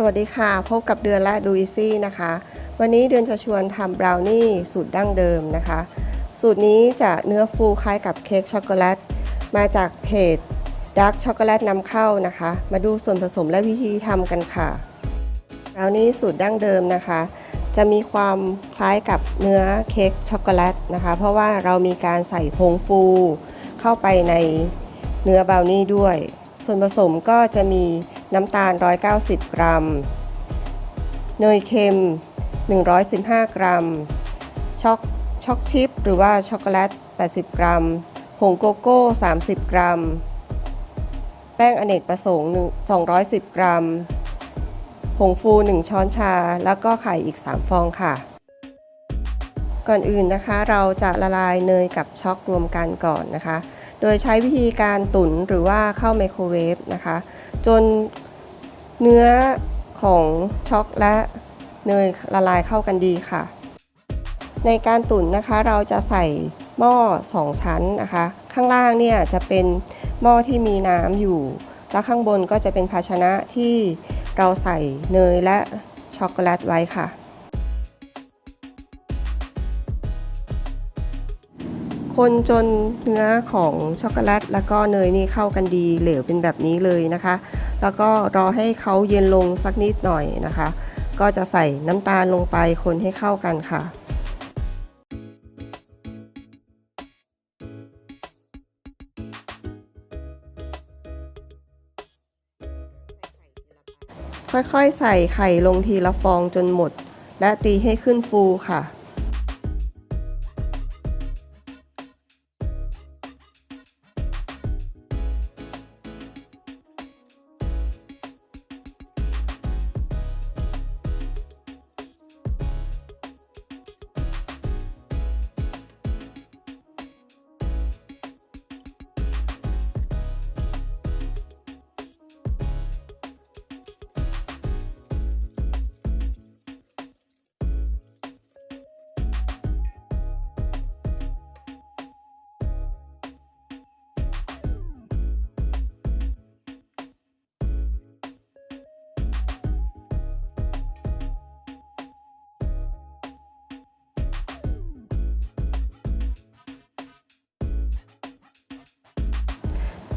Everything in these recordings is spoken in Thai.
สวัสดีค่ะ พบกับเดือนและดูอีซี่นะคะ วันนี้เดือนจะชวนทำบราวนี่สูตรดั้งเดิมนะคะ สูตรนี้จะเนื้อฟูคล้ายกับเค้กช็อกโกแลต มาจากเพจดักช็อกโกแลตนำเข้านะคะ มาดูส่วนผสมและวิธีทำกันค่ะบราวนี่สูตรดั้งเดิมนะคะ จะมีความคล้ายกับเนื้อเค้กช็อกโกแลตนะคะ เพราะว่าเรามีการใส่ผงฟู เข้าไปในเนื้อบราวนี่ด้วย ส่วนผสมก็จะมี น้ำตาล 190 กรัม เนยเค็ม 115 กรัม ช็อกช็อกชิพหรือว่าช็อกโกแลต 80 กรัม ผงโกโก้ 30 กรัม แป้งอเนกประสงค์ 210 กรัม ผงฟู 1 ช้อนชา แล้วก็ไข่อีก 3 ฟองค่ะ ก่อนอื่นนะคะเราจะละลายเนยกับช็อกรวมกันก่อนนะคะ โดยใช้วิธีการตุ๋นหรือว่าเข้าไมโครเวฟนะคะ จนเนื้อของช็อกและเนยละลายเข้ากันดีค่ะ ในการตุ๋นนะคะเราจะใส่หม้อ 2 ชั้นนะคะ ข้างล่างเนี่ยจะเป็นหม้อที่มีน้ำอยู่ แล้วข้างบนก็จะเป็นภาชนะที่เราใส่เนยและช็อกโกแลตไว้ค่ะ คนจนเนื้อของช็อกโกแลตแล้วก็เนยนี่เข้ากันดีเหลวเป็นแบบนี้เลยนะคะ แล้วก็รอให้เขาเย็นลงสักนิดหน่อยนะคะ ก็จะใส่น้ำตาลลงไปคนให้เข้ากันค่ะค่อยๆ ใส่ไข่ลงทีละฟองจนหมด และตีให้ขึ้นฟูค่ะ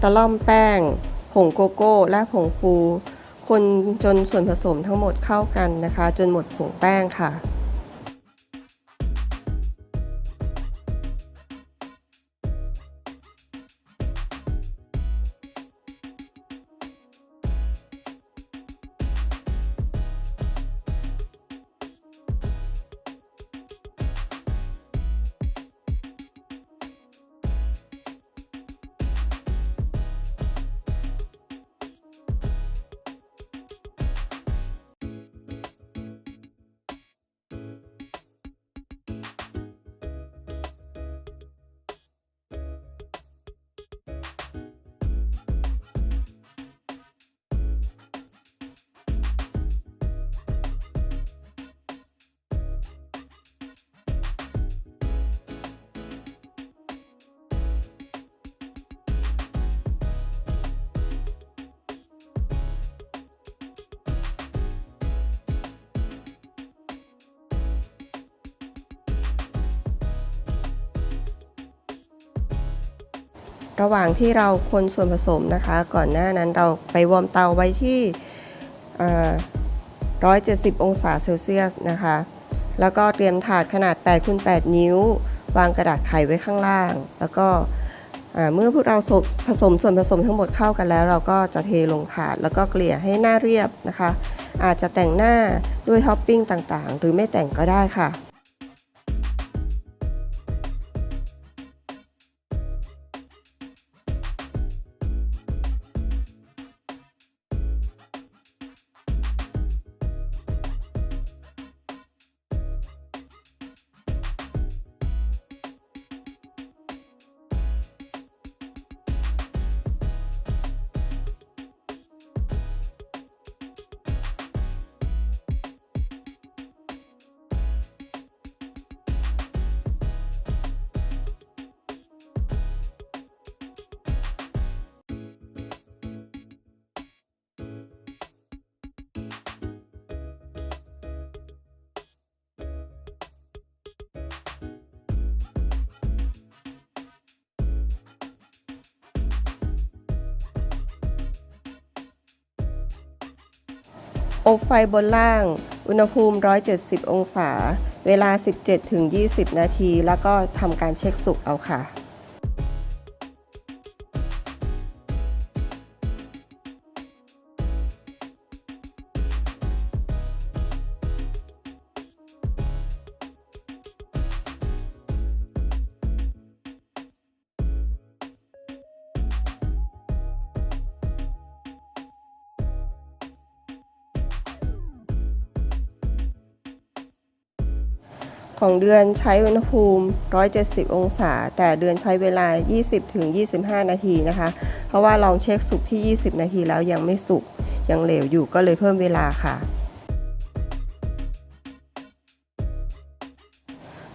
ตะล่อมแป้ง ผงโกโก้ และผงฟู คนจนส่วนผสมทั้งหมดเข้ากันนะคะ จนหมดผงแป้งค่ะ ระหว่างที่เราคนส่วนผสมนะคะ ก่อนหน้านั้นเราไปวอร์มเตาไว้ที่ 170 องศาเซลเซียสนะคะ แล้วก็เตรียมถาดขนาด8คูณ8นิ้ว วางกระดาษไขไว้ข้างล่าง แล้วก็เมื่อพวกเราผสมส่วนผสมทั้งหมดเข้ากันแล้ว เราก็จะเทลงถาดแล้วก็เกลี่ยให้หน้าเรียบนะคะ อาจจะแต่งหน้าด้วยท็อปปิ้งต่างๆ หรือไม่แต่งก็ได้ค่ะ อบไฟบนล่าง อุณหภูมิ 170 องศา เวลา 17-20 นาที แล้วก็ทำการเช็คสุกเอาค่ะ ของเดือนใช้อุณหภูมิ 170 องศา แต่เดือนใช้เวลา 20-25 นาทีนะคะ เพราะว่าลองเช็คสุกที่ 20 นาทีแล้วยังไม่สุก ยังเหลวอยู่ก็เลยเพิ่มเวลาค่ะ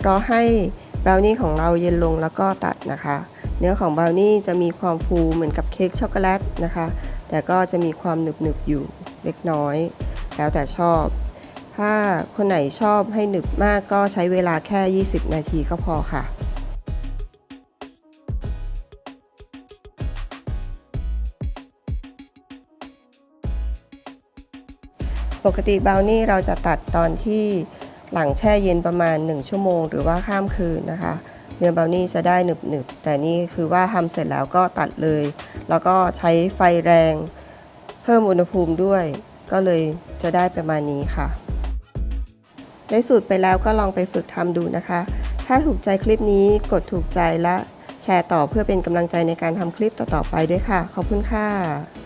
รอให้บราวนี่ของเราเย็นลงแล้วก็ตัดนะคะ เนื้อของบราวนี่จะมีความฟูเหมือนกับเค้กช็อกโกแลตนะคะ แต่ก็จะมีความหนึบๆอยู่เล็กน้อย แล้วแต่ชอบ ถ้าคนไหนชอบให้หนึบมากก็ใช้เวลาแค่ 20 นาทีก็พอค่ะปกติบาวนี่เราจะตัดตอนที่หลังแช่เย็นประมาณ 1 ชั่วโมง หรือว่าข้ามคืนนะคะ เนื้อบาวนี่จะได้หนึบๆ แต่นี่คือว่าทำเสร็จแล้วก็ตัดเลย แล้วก็ใช้ไฟแรง เพิ่มอุณหภูมิด้วย ก็เลยจะได้ประมาณนี้ค่ะ ได้สูตรไปแล้วก็ลองไปฝึกทำดูนะคะ ถ้าถูกใจคลิปนี้กดถูกใจและแชร์ต่อเพื่อเป็นกำลังใจในการทำคลิปต่อๆไปด้วยค่ะ ขอบคุณค่ะ